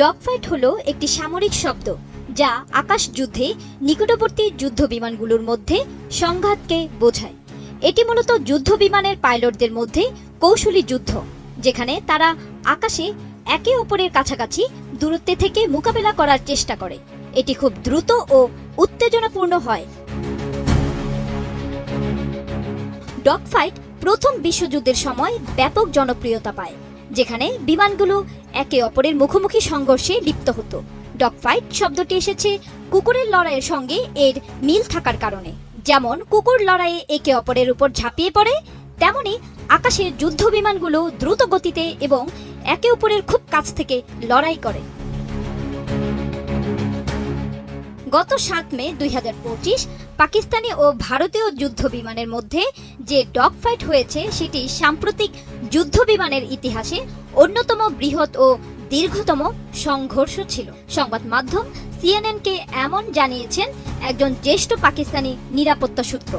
Dogfight হলো একটি সামরিক শব্দ যা আকাশ যুদ্ধে নিকটবর্তী যুদ্ধ বিমানগুলোর মধ্যে সংঘাতকে বোঝায়। এটি মূলত যুদ্ধ বিমানের পাইলটদের মধ্যে কৌশলী যুদ্ধ, যেখানে তারা আকাশে একে অপরের কাছাকাছি দূরত্বে থেকে মোকাবেলা করার চেষ্টা করে। এটি খুব দ্রুত ও উত্তেজনাপূর্ণ হয়। ডগফাইট প্রথম বিশ্বযুদ্ধের সময় ব্যাপক জনপ্রিয়তা পায়। যেখানে বিমানগুলো একে অপরের মুখোমুখি সংঘর্ষে লিপ্ত হতো। ডগ ফাইট শব্দটি এসেছে কুকুরের লড়াইয়ের সঙ্গে এর মিল থাকার কারণে। যেমন কুকুর লড়াইয়ে একে অপরের উপর ঝাঁপিয়ে পড়ে, তেমনি আকাশের যুদ্ধ বিমানগুলো দ্রুত গতিতে এবং একে অপরের খুব কাছ থেকে লড়াই করে। গত সাত মে দুই হাজার পঁচিশ পাকিস্তানি ও ভারতীয় যুদ্ধ বিমানের মধ্যে যে ডগ ফাইট হয়েছে, সেটি সাম্প্রতিক যুদ্ধ বিমানের ইতিহাসে অন্যতম বৃহৎ ও দীর্ঘতম সংঘর্ষ ছিল। সংবাদ মাধ্যম সিএনএনকে এমন জানিয়েছেন, একজন জ্যেষ্ঠ পাকিস্তানি নিরাপত্তা সূত্র।